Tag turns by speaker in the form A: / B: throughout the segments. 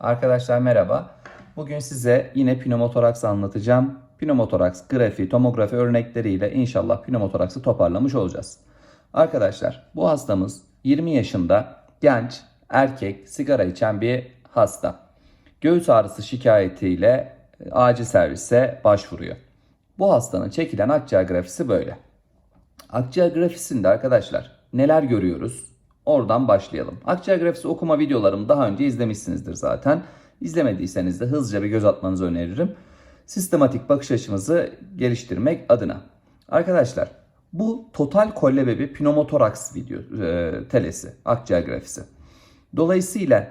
A: Arkadaşlar merhaba. Bugün size yine pneumotoraks anlatacağım. Pneumotoraks, grafi, tomografi örnekleriyle inşallah pneumotoraksı toparlamış olacağız. Arkadaşlar bu hastamız 20 yaşında genç, erkek, sigara içen bir hasta. Göğüs ağrısı şikayetiyle e, acil servise başvuruyor. Bu hastanın çekilen akciğer grafisi böyle. Akciğer grafisinde arkadaşlar neler görüyoruz? Oradan başlayalım. Akciğer grafisi okuma videolarımı daha önce izlemişsinizdir zaten. İzlemediyseniz de hızlıca bir göz atmanızı öneririm. Sistematik bakış açımızı geliştirmek adına. Arkadaşlar bu total kollebe bir pneumotoraks video e, telesi, akciğer grafisi. Dolayısıyla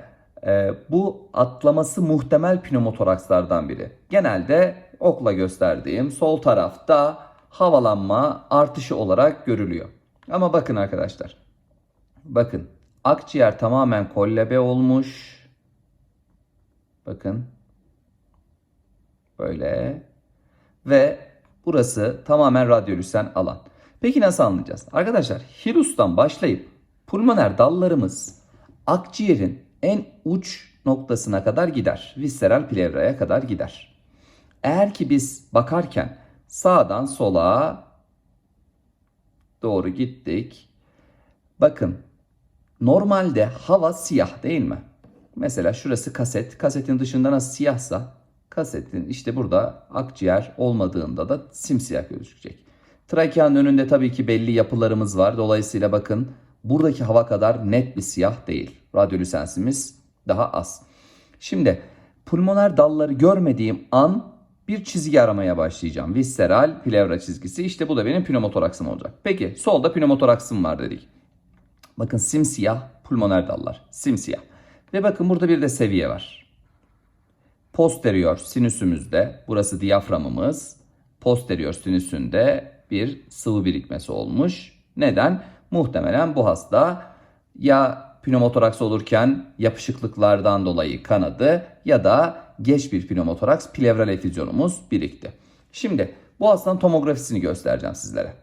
A: e, bu atlaması muhtemel pneumotorakslardan biri. Genelde okla gösterdiğim sol tarafta havalanma artışı olarak görülüyor. Ama bakın arkadaşlar. Bakın akciğer tamamen kollebe olmuş. Bakın. Böyle. Ve burası tamamen radyolüsen alan. Peki nasıl anlayacağız? Arkadaşlar Hirus'tan başlayıp pulmoner dallarımız akciğerin en uç noktasına kadar gider. Visceral plevraya kadar gider. Eğer ki biz bakarken sağdan sola doğru gittik. Bakın normalde hava siyah değil mi? Mesela şurası kaset. Kasetin dışında nasıl siyahsa kasetin işte burada akciğer olmadığında da simsiyah gözükecek. Trakeanın önünde tabii ki belli yapılarımız var. Dolayısıyla bakın buradaki hava kadar net bir siyah değil. Radyolüsensimiz daha az. Şimdi pulmoner dalları görmediğim an bir çizgi aramaya başlayacağım. Visceral plevra çizgisi. İşte bu da benim pneumotoraksım olacak. Peki solda pneumotoraksım var dedik. Bakın simsiyah pulmoner dallar. Simsiyah. Ve bakın burada bir de seviye var. Posterior sinüsümüzde burası diyaframımız. Posterior sinüsünde bir sıvı birikmesi olmuş. Neden? Muhtemelen bu hasta ya pneumotoraks olurken yapışıklıklardan dolayı kanadı ya da geç bir pneumotoraks plevral efüzyonumuz birikti. Şimdi bu hastanın tomografisini göstereceğim sizlere.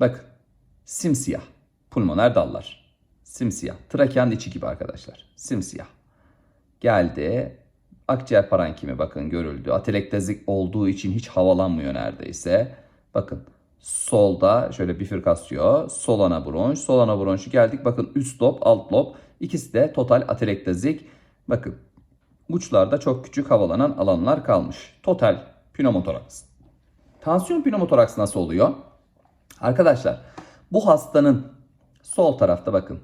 A: Bakın simsiyah pulmoner dallar. Simsiyah. Trakeanın içi gibi arkadaşlar. Simsiyah. Geldi. Akciğer parankimi bakın görüldü. Atelektazik olduğu için hiç havalanmıyor neredeyse. Bakın solda şöyle bifürkasyon, sol ana bronş, sol ana bronşu geldik. Bakın üst lob, alt lob. İkisi de total atelektazik. Bakın uçlarda çok küçük havalanan alanlar kalmış. Total pneumotoraks. Tansiyon pneumotoraks nasıl oluyor? Arkadaşlar bu hastanın sol tarafta bakın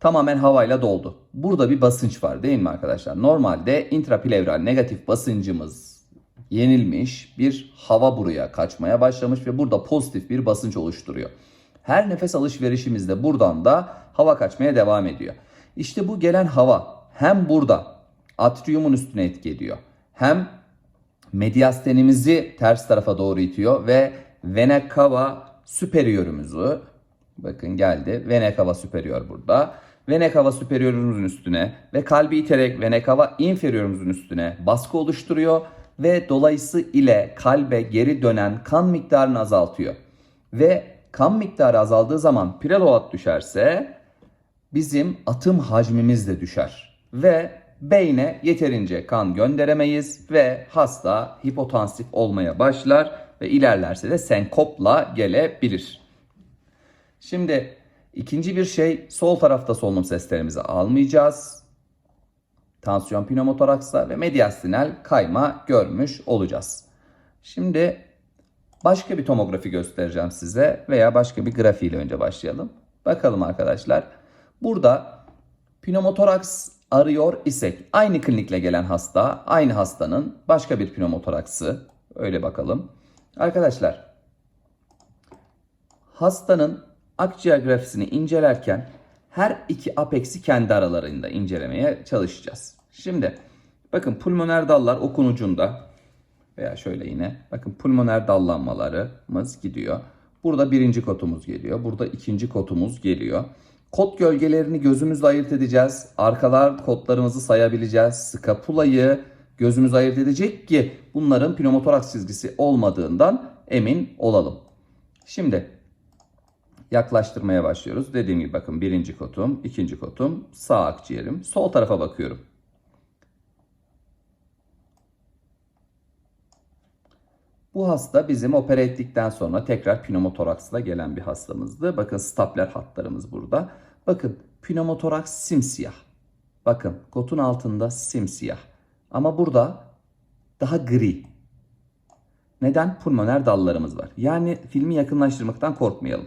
A: tamamen havayla doldu. Burada bir basınç var değil mi arkadaşlar? Normalde intraplevral negatif basıncımız yenilmiş bir hava buraya kaçmaya başlamış ve burada pozitif bir basınç oluşturuyor. Her nefes alışverişimizde buradan da hava kaçmaya devam ediyor. İşte bu gelen hava hem burada atriumun üstüne etki ediyor. Hem mediastenimizi ters tarafa doğru itiyor ve vena cava superiorumuzu bakın geldi. Vena cava superior burada. Vena cava superiorumuzun üstüne ve kalbi iterek vena cava inferiorumuzun üstüne baskı oluşturuyor ve dolayısı ile kalbe geri dönen kan miktarını azaltıyor. Ve kan miktarı azaldığı zaman preload düşerse bizim atım hacmimiz de düşer. Ve beyne yeterince kan gönderemeyiz ve hasta hipotansif olmaya başlar ve ilerlerse de senkopla gelebilir. Şimdi ikinci bir şey sol tarafta solunum seslerimizi almayacağız. Tansiyon pneumotoraksa ve mediastinal kayma görmüş olacağız. Şimdi başka bir tomografi göstereceğim size veya başka bir grafiğiyle önce başlayalım. Bakalım arkadaşlar. Burada pneumotoraks arıyor isek aynı klinikle gelen hasta, aynı hastanın başka bir pneumotoraksı. Öyle bakalım. Arkadaşlar hastanın akciğer grafisini incelerken her iki apex'i kendi aralarında incelemeye çalışacağız. Şimdi bakın pulmoner dallar okun ucunda veya şöyle yine bakın pulmoner dallanmalarımız gidiyor. Burada birinci kotumuz geliyor. Burada ikinci kotumuz geliyor. Kot gölgelerini gözümüzle ayırt edeceğiz. Arkalar kotlarımızı sayabileceğiz. Skapulayı gözümüz ayırt edecek ki bunların pneumotoraks çizgisi olmadığından emin olalım. Şimdi yaklaştırmaya başlıyoruz. Dediğim gibi bakın birinci kotum, ikinci kotum, sağ akciğerim. Sol tarafa bakıyorum. Bu hasta bizim opere ettikten sonra tekrar pnömotoraksla gelen bir hastamızdı. Bakın stapler hatlarımız burada. Bakın pnömotoraks simsiyah. Bakın kotun altında simsiyah. Ama burada daha gri. Neden? Pulmoner dallarımız var. Yani filmi yakınlaştırmaktan korkmayalım.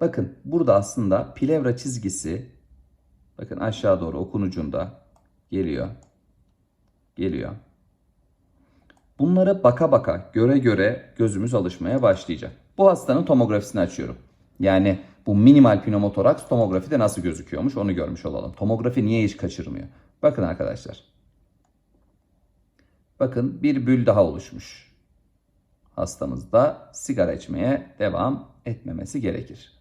A: Bakın burada aslında plevra çizgisi bakın aşağı doğru okun ucunda geliyor. Geliyor. Bunlara baka baka, göre göre gözümüz alışmaya başlayacak. Bu hastanın tomografisini açıyorum. Yani bu minimal pneumotoraks tomografide nasıl gözüküyormuş onu görmüş olalım. Tomografi niye hiç kaçırmıyor? Bakın arkadaşlar. Bakın bir bül daha oluşmuş. Hastamızda sigara içmeye devam etmemesi gerekir.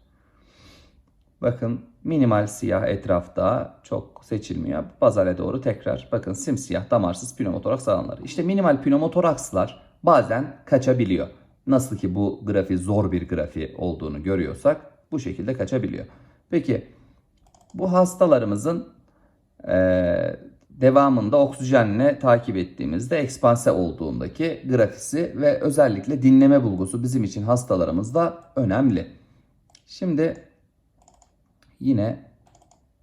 A: Bakın minimal siyah etrafta çok seçilmiyor. Bazale doğru tekrar bakın simsiyah damarsız pneumotoraks alanları. İşte minimal pneumotorakslar bazen kaçabiliyor. Nasıl ki bu grafi zor bir grafi olduğunu görüyorsak bu şekilde kaçabiliyor. Peki bu hastalarımızın eee, devamında oksijenle takip ettiğimizde ekspanse olduğundaki grafisi ve özellikle dinleme bulgusu bizim için hastalarımızda önemli. Şimdi Yine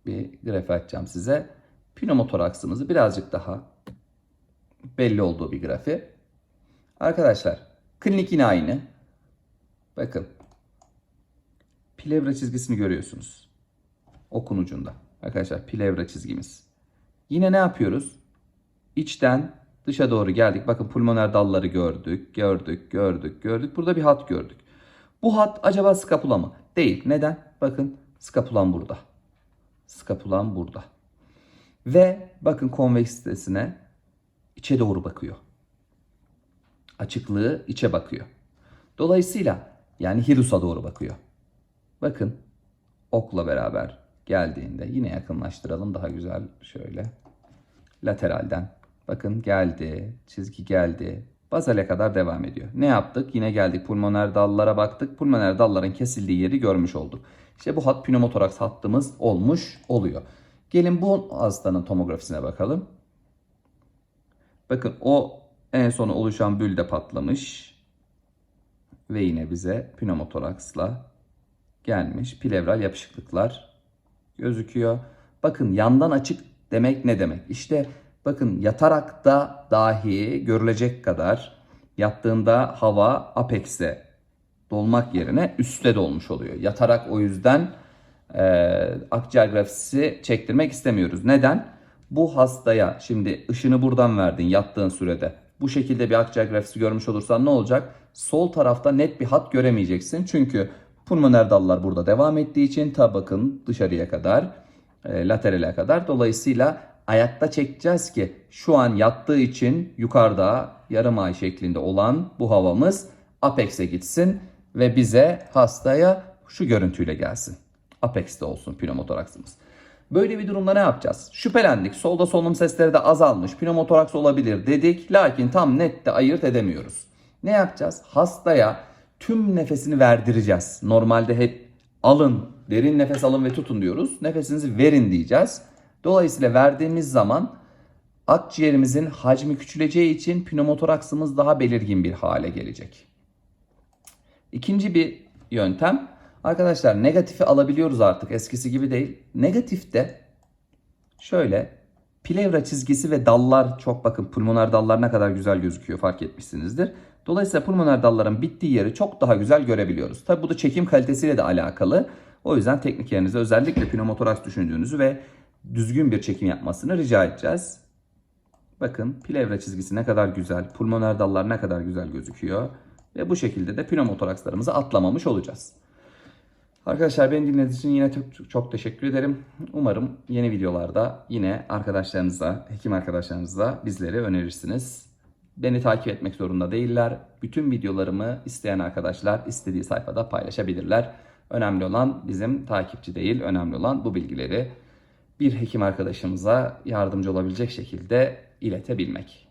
A: bir graf açacağım size. Pneumotoraksımızı birazcık daha belli olduğu bir grafi. Arkadaşlar klinik yine aynı. Bakın. Plevra çizgisini görüyorsunuz. Okun ucunda. Arkadaşlar plevra çizgimiz. Yine ne yapıyoruz? İçten dışa doğru geldik. Bakın pulmoner dalları gördük, gördük, gördük, gördük. Burada bir hat gördük. Bu hat acaba skapula mı? Değil. Neden? Bakın Skapulan burada. Skapulan burada. Ve bakın konveksitesine içe doğru bakıyor. Açıklığı içe bakıyor. Dolayısıyla yani hirusa doğru bakıyor. Bakın okla beraber geldiğinde yine yakınlaştıralım daha güzel şöyle. Lateralden. Bakın geldi, çizgi geldi. Bazale kadar devam ediyor. Ne yaptık? Yine geldik pulmoner dallara baktık. Pulmoner dalların kesildiği yeri görmüş olduk. İşte bu hat pneumotoraks hattımız olmuş oluyor. Gelin bu hastanın tomografisine bakalım. Bakın o en son oluşan bülde patlamış. Ve yine bize pneumotoraksla gelmiş. Plevral yapışıklıklar gözüküyor. Bakın yandan açık demek ne demek? İşte bakın yatarak da dahi görülecek kadar yattığında hava apex'e dolmak yerine üstte dolmuş oluyor. Yatarak o yüzden e, akciğer grafisi çektirmek istemiyoruz. Neden? Bu hastaya şimdi ışını buradan verdin yattığın sürede. Bu şekilde bir akciğer grafisi görmüş olursan ne olacak? Sol tarafta net bir hat göremeyeceksin. Çünkü pulmoner dallar burada devam ettiği için ta bakın dışarıya kadar, e, laterale kadar. Dolayısıyla ayakta çekeceğiz ki şu an yattığı için yukarıda yarım ay şeklinde olan bu havamız apex'e gitsin ve bize hastaya şu görüntüyle gelsin. Apex'te olsun pneumotoraksımız. Böyle bir durumda ne yapacağız? Şüphelendik. Solda solunum sesleri de azalmış. Pneumotoraks olabilir dedik. Lakin tam net de ayırt edemiyoruz. Ne yapacağız? Hastaya tüm nefesini verdireceğiz. Normalde hep alın, derin nefes alın ve tutun diyoruz. Nefesinizi verin diyeceğiz. Dolayısıyla verdiğimiz zaman akciğerimizin hacmi küçüleceği için pneumotoraksımız daha belirgin bir hale gelecek. İkinci bir yöntem arkadaşlar negatifi alabiliyoruz artık eskisi gibi değil. Negatifte şöyle plevra çizgisi ve dallar çok bakın pulmoner dallar ne kadar güzel gözüküyor fark etmişsinizdir. Dolayısıyla pulmoner dalların bittiği yeri çok daha güzel görebiliyoruz. Tabi bu da çekim kalitesiyle de alakalı. O yüzden teknikerinize özellikle pneumotoraks düşündüğünüzü ve düzgün bir çekim yapmasını rica edeceğiz. Bakın plevra çizgisi ne kadar güzel, pulmoner dallar ne kadar güzel gözüküyor. Ve bu şekilde de pneumotorakslarımızı atlamamış olacağız. Arkadaşlar beni dinlediğiniz için yine çok, çok teşekkür ederim. Umarım yeni videolarda yine arkadaşlarınızla, hekim arkadaşlarınızla bizleri önerirsiniz. Beni takip etmek zorunda değiller. Bütün videolarımı isteyen arkadaşlar istediği sayfada paylaşabilirler. Önemli olan bizim takipçi değil, önemli olan bu bilgileri bir hekim arkadaşımıza yardımcı olabilecek şekilde iletebilmek.